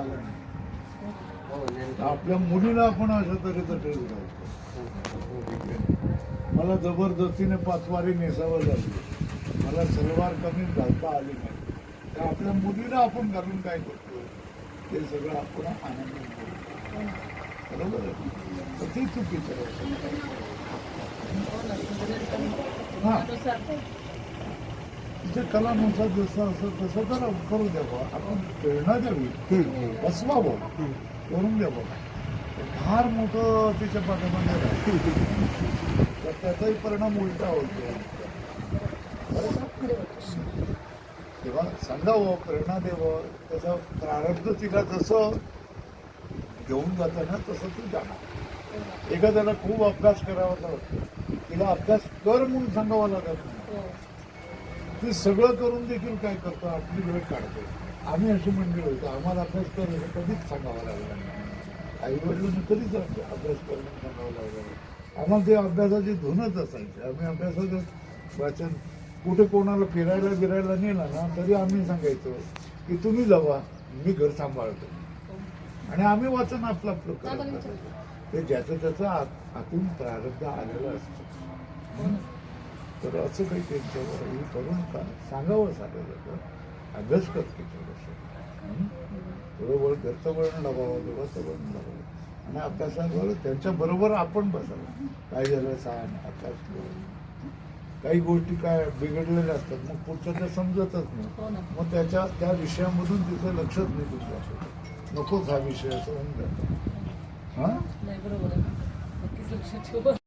आला नाही. हो. आपल्या मुलीला आपण अशा तऱ्हेचं ड्रेस घालतो. मला जबरदस्तीने पाचवारी नेसावं लागली. मला सलवार कमी घालता आली नाही. तर आपल्या मुलीला आपण घालून काय करतो? ते सगळं आपण आनंद बरोबर तर ते चुकीचं हा. तिच्या कलानुसार जसं असं तसं तर करू द्यावं आपण प्रेरणा द्यावी. बसवावं. करून द्यावं. फार मोठं तिच्या राहील तर त्याचाही परिणाम उलटा होतो. तेव्हा सांगावं प्रेरणा द्यावं. त्याचा प्रारब्ध तिला जसं घेऊन जातं ना तसं ती जाणार. एखाद्याला खूप अभ्यास करावा लागतो. तिला अभ्यास कर म्हणून सांगावं लागत नाही. ती सगळं करून देखील काय करतो? आपली वेळ काढतो. आम्ही अशी मंडळी होतो. आम्हाला अभ्यास कर हे कधीच सांगावं लागलं नाही. आई वडिलांनी कधीच अभ्या- अभ्यास करणं सांगावं लागलं नाही. आम्हाला ते अभ्यासाची धुनच असायची. आम्ही अभ्यासाचं वाचन कुठे कोणाला फिरायला बिरायला नेला ना तरी आम्ही सांगायचो की तुम्ही जावा मी घर सांभाळतो. आणि आम्ही वाचन आपलं आपलं करत. ते ज्याचं त्याचं आत आतून प्रारब्ध आलेलं असतं. तर असं काही त्यांच्यावर हे करून का सांगावं सांगायचं अभ्यास करते की थोडंसं थोडं वळ घरचं वळण लावावं देवाचं वळण लावावं आणि अभ्यासावर त्यांच्याबरोबर आपण बसावं काय झालं सांग अभ्यास काही गोष्टी काय बिघडलेल्या असतात मग पुढचं त्या समजतच नाही ना. मग त्याच्या त्या विषयामधून तिचं लक्षच नाही तुमच्या नकोच हा विषय असं होऊन जातो हां